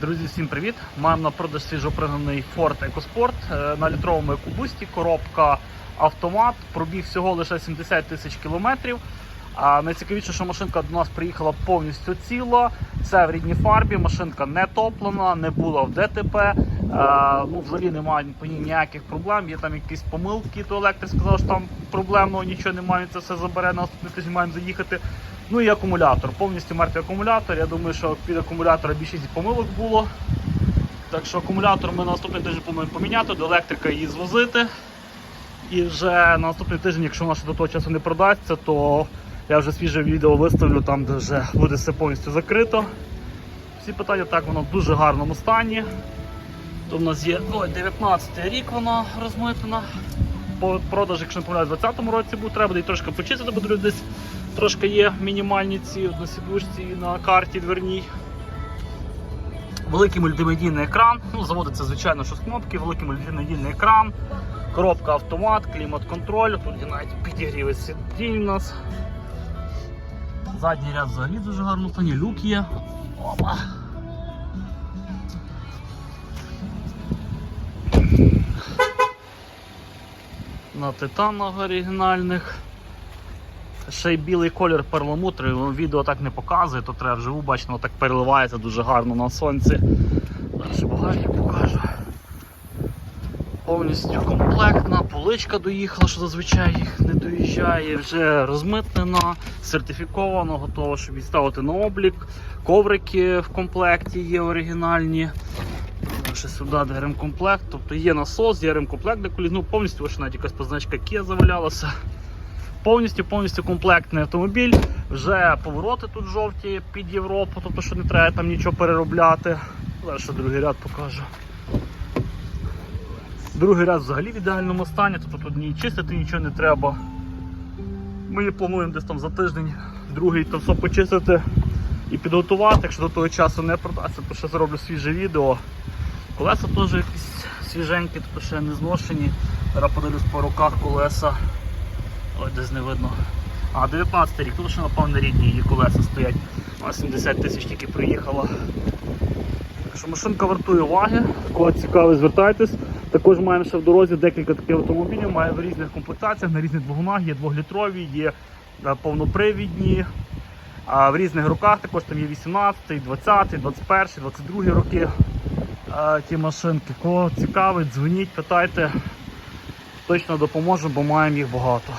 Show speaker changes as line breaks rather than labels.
Друзі, всім привіт! Маємо на продаж свіжопригнаний Ford EcoSport е, на літровому екобусті, коробка автомат, пробіг всього лише 70 тисяч кілометрів. А найцікавіше, що машинка до нас приїхала повністю ціла. Все в рідній фарбі, машинка не топлена, не була в ДТП. Е, ну, взагалі немає по ній ніяких проблем. Є там якісь помилки, то електрик сказав, що там проблемного нічого немає, це все забере, на наступний тиждень маємо заїхати. Ну і акумулятор, повністю мертвий акумулятор. Я думаю, що під акумулятора більшість помилок було. Так що акумулятор ми на наступний тиждень плануємо поміняти, до електрика її звозити. І вже на наступний тиждень, якщо вона ще до того часу не продасться, то я вже свіже відео виставлю там, де вже буде все повністю закрито. Всі питання так, воно в дуже гарному стані. То в нас є ой, 19 рік вона розмитнена. По продаж, якщо не помиляюсь, в 2020 році був, треба буде її трошки почистити, бо десь трошки є мінімальні ці от на карті дверній. Великий мультимедійний екран. Ну, заводиться, звичайно, що з кнопки, великий мультимедійний екран, коробка автомат, клімат-контроль. Тут є навіть підігріви сидінь у нас. Задній ряд взагалі дуже гарному стані, люк є. Опа. На титанах оригінальних. Ще й білий колір перламутру, відео так не показує, то треба вживу бачити, воно так переливається дуже гарно на сонці. Зараз багажник покажу. Повністю комплектна, поличка доїхала, що зазвичай їх не доїжджає, вже розмитнена, сертифіковано, готова, щоб відставити на облік. Коврики в комплекті є оригінальні. Ще сюди де ремкомплект, тобто є насос, є ремкомплект для коліс, ну повністю ось навіть якась позначка Kia завалялася. Повністю повністю комплектний автомобіль. Вже повороти тут жовті під Європу, тобто що не треба там нічого переробляти. Зараз другий ряд покажу. Другий ряд взагалі в ідеальному стані, тобто тут ні чистити нічого не треба. Ми плануємо десь там за тиждень, другий то все почистити і підготувати. Якщо до того часу не продасться, то ще зроблю свіже відео. Колеса теж якісь свіженькі, тобто ще не зношені. Зараз подивлюсь по руках колеса. Ой, десь не видно. А, 19 рік, тут ще напевно рідні її колеса стоять. На 70 тисяч тільки приїхала. Що машинка вартує уваги. Кого цікавий, звертайтесь. Також маємо ще в дорозі декілька таких автомобілів, має в різних комплектаціях, на різних двигунах, є двохлітрові, є е, повнопривідні. А в різних роках також там є 18, 20, 21, 22 роки е, ті машинки. Кого цікавить, дзвоніть, питайте. Точно допоможемо, бо маємо їх багато.